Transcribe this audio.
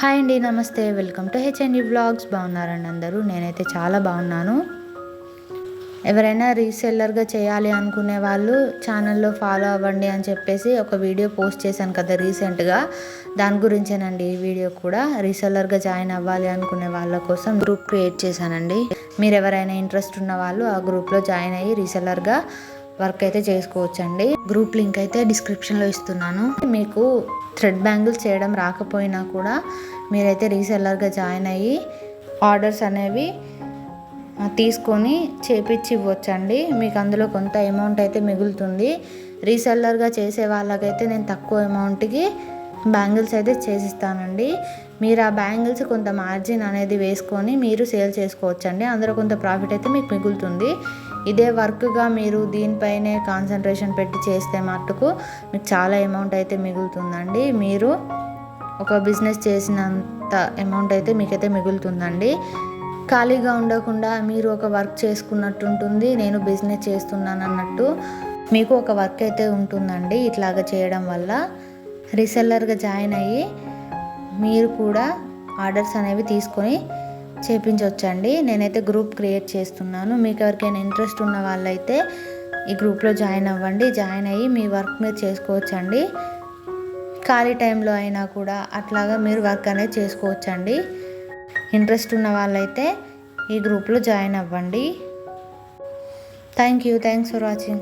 Hi అండి నమస్తే. Welcome to HMD blogs. బాగున్నారండి అందరూ? నేనైతే చాలా బాగున్నాను. ఎవరైనా రీసెల్లర్గా చేయాలి అనుకునే వాళ్ళు ఛానల్లో ఫాలో అవ్వండి అని చెప్పేసి ఒక వీడియో పోస్ట్ చేశాను కదా రీసెంట్గా. దాని గురించేనండి. ఈ వీడియో కూడా రీసెల్లర్గా జాయిన్ అవ్వాలి అనుకునే వాళ్ళ కోసం గ్రూప్ క్రియేట్ చేశానండి. మీరు ఎవరైనా ఇంట్రెస్ట్ ఉన్న వాళ్ళు ఆ గ్రూప్లో జాయిన్ అయ్యి రీసెల్లర్గా వర్క్ అయితే చేసుకోవచ్చండి. గ్రూప్ లింక్ అయితే డిస్క్రిప్షన్లో ఇస్తున్నాను. మీకు థ్రెడ్ బ్యాంగిల్స్ చేయడం రాకపోయినా కూడా మీరైతే రీసెల్లర్గా జాయిన్ అయ్యి ఆర్డర్స్ అనేవి తీసుకొని చేపించి ఇవ్వచ్చండి. మీకు అందులో కొంత అమౌంట్ అయితే మిగులుతుంది. రీసెల్లర్గా చేసే వాళ్ళకైతే నేను తక్కువ అమౌంట్కి బ్యాంగిల్స్ అయితే చేసిస్తానండి. మీరు ఆ బ్యాంగిల్స్ కొంత మార్జిన్ అనేది వేసుకొని మీరు సేల్ చేసుకోవచ్చండి. అందులో కొంత ప్రాఫిట్ అయితే మీకు మిగులుతుంది. ఇదే వర్క్గా మీరు దీనిపైనే కాన్సన్ట్రేషన్ పెట్టి చేస్తే మట్టుకు మీకు చాలా అమౌంట్ అయితే మిగులుతుందండి. మీరు ఒక బిజినెస్ చేసినంత అమౌంట్ అయితే మీకైతే మిగులుతుందండి. ఖాళీగా ఉండకుండా మీరు ఒక వర్క్ చేసుకున్నట్టు ఉంటుంది నేను బిజినెస్ చేస్తున్నాను అన్నట్టు మీకు ఒక వర్క్ అయితే ఉంటుందండి ఇట్లాగా చేయడం వల్ల. రీసెల్లర్గా జాయిన్ అయ్యి మీరు కూడా ఆర్డర్స్ అనేవి తీసుకొని చేపించవచ్చండి నేనైతే గ్రూప్ క్రియేట్ చేస్తున్నాను. మీకు ఎవరికైనా ఇంట్రెస్ట్ ఉన్న వాళ్ళైతే ఈ గ్రూప్లో జాయిన్ అవ్వండి. జాయిన్ అయ్యి మీ వర్క్ మీరు చేసుకోవచ్చండి. ఖాళీ టైంలో అయినా కూడా అట్లాగా మీరు వర్క్ అనేది చేసుకోవచ్చండి. ఇంట్రెస్ట్ ఉన్న వాళ్ళైతే ఈ గ్రూప్లో జాయిన్ అవ్వండి. Thank you. Thanks for watching.